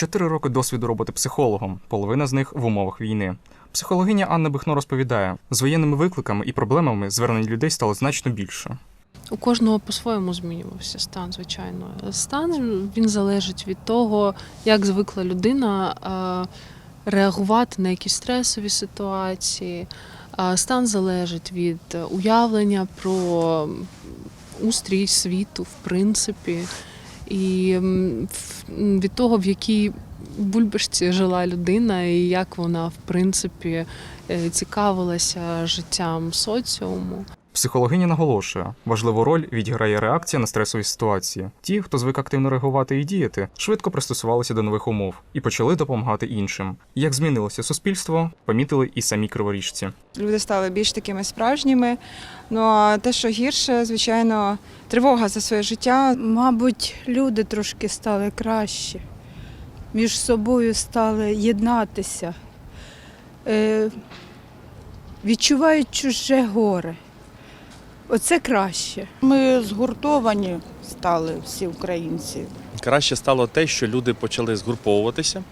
Чотири роки досвіду роботи психологом, половина з них в умовах війни. Психологиня Анна Бихно розповідає, з воєнними викликами і проблемами звернень людей стало значно більше. У кожного по-своєму змінювався стан, звичайно. Стан він залежить від того, як звикла людина е, реагувати на якісь стресові ситуації. Стан залежить від уявлення про устрій світу, в принципі, і від того, в якій бульбашці жила людина, і як вона, в принципі, е, цікавилася життям соціуму. Психологиня наголошує, важливу роль відіграє реакція на стресові ситуації. Ті, хто звик активно реагувати і діяти, швидко пристосувалися до нових умов і почали допомагати іншим. Як змінилося суспільство, помітили і самі криворіжці. Люди стали більш такими справжніми. Ну а те, що гірше, звичайно, тривога за своє життя. Мабуть, люди трошки стали краще, між собою стали єднатися, е, відчувають чуже горе. Оце краще. Ми згуртовані стали всі українці. Краще стало те, що люди почали згруповуватися,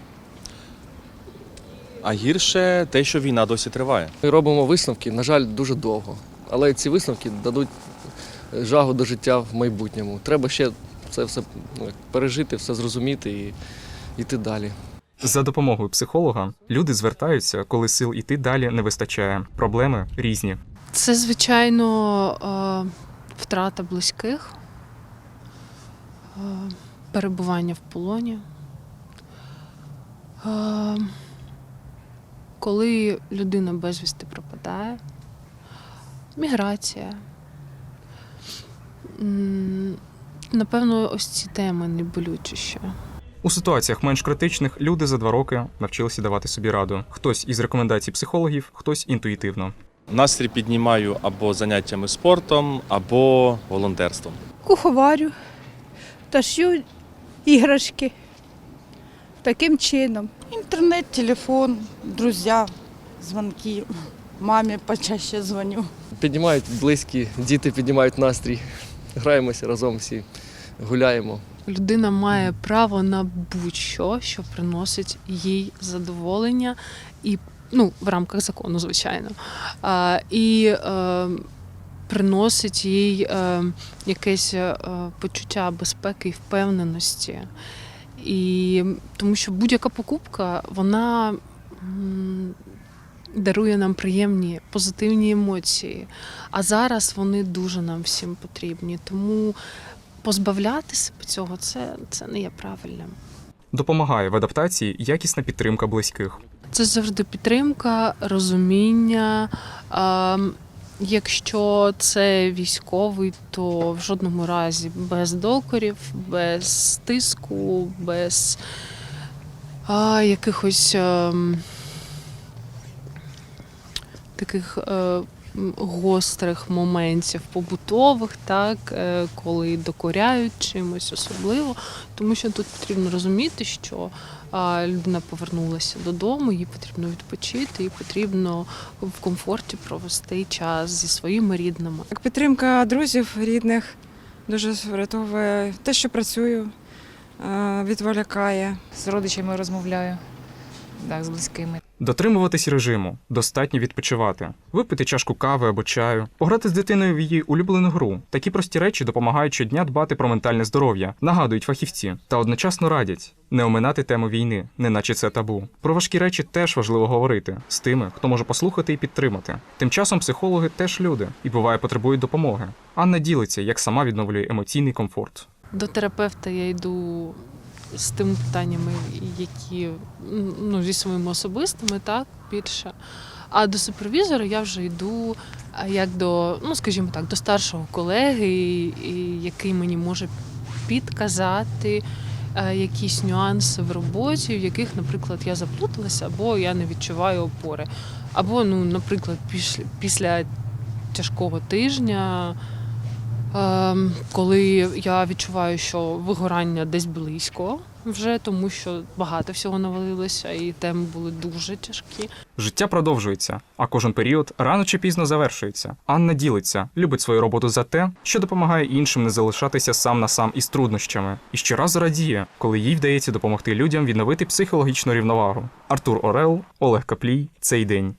а гірше те, що війна досі триває. Ми робимо висновки, на жаль, дуже довго. Але ці висновки дадуть жагу до життя в майбутньому. Треба ще це все ну, пережити, все зрозуміти і йти далі. За допомогою психолога люди звертаються, коли сил іти далі не вистачає. Проблеми різні. Це, звичайно, е, втрата близьких, е, перебування в полоні. Е, Коли людина безвісти пропадає, міграція. Напевно, ось ці теми найболючіші. У ситуаціях менш критичних люди за два роки навчилися давати собі раду. Хтось із рекомендацій психологів, хтось інтуїтивно. Настрій піднімаю або заняттями спортом, або волонтерством. Куховарю та шью іграшки. Таким чином. Інтернет, телефон, друзі, дзвонки. Мамі почаще дзвоню. Піднімають близькі, діти піднімають настрій. Граємося разом всі, гуляємо. Людина має право на будь-що, що приносить їй задоволення, і ну, в рамках закону, звичайно. І е, приносить їй е, якесь е, почуття безпеки і впевненості. І тому що будь-яка покупка, вона дарує нам приємні, позитивні емоції. А зараз вони дуже нам всім потрібні. Тому позбавляти себе цього це, це не є правильним. Допомагає в адаптації якісна підтримка близьких. Це завжди підтримка, розуміння. Ем, Якщо це військовий, то в жодному разі без докорів, без тиску, без а, якихось ем, таких е, м, гострих моментів побутових, так, е, коли докоряють чимось особливо. Тому що тут потрібно розуміти, що людина повернулася додому, їй потрібно відпочити, їй потрібно в комфорті провести час зі своїми рідними. Як підтримка друзів, рідних дуже врятовує те, що працюю, е, відволікає. з родичами розмовляю, так, з близькими. Дотримуватись режиму, достатньо відпочивати, випити чашку кави або чаю, пограти з дитиною в її улюблену гру. Такі прості речі допомагають щодня дбати про ментальне здоров'я, нагадують фахівці, та одночасно радять не оминати тему війни, неначе це табу. Про важкі речі теж важливо говорити з тими, хто може послухати і підтримати. Тим часом психологи теж люди і буває потребують допомоги. Анна ділиться, як сама відновлює емоційний комфорт. До терапевта я йду з тими питаннями, які ну, зі своїми особистими, так, більше. А до супервізора я вже йду як до, ну скажімо так, до старшого колеги, який мені може підказати е, якісь нюанси в роботі, в яких, наприклад, я заплуталася, або я не відчуваю опори. Або, ну, наприклад, після, після тяжкого тижня. Ем, коли я відчуваю, що вигорання десь близько, вже, тому що багато всього навалилося, і теми були дуже тяжкі. Життя продовжується, а кожен період рано чи пізно завершується. Анна ділиться, любить свою роботу за те, що допомагає іншим не залишатися сам на сам із труднощами, і щоразу радіє, коли їй вдається допомогти людям відновити психологічну рівновагу. Артур Орел, Олег Каплій. Цей день.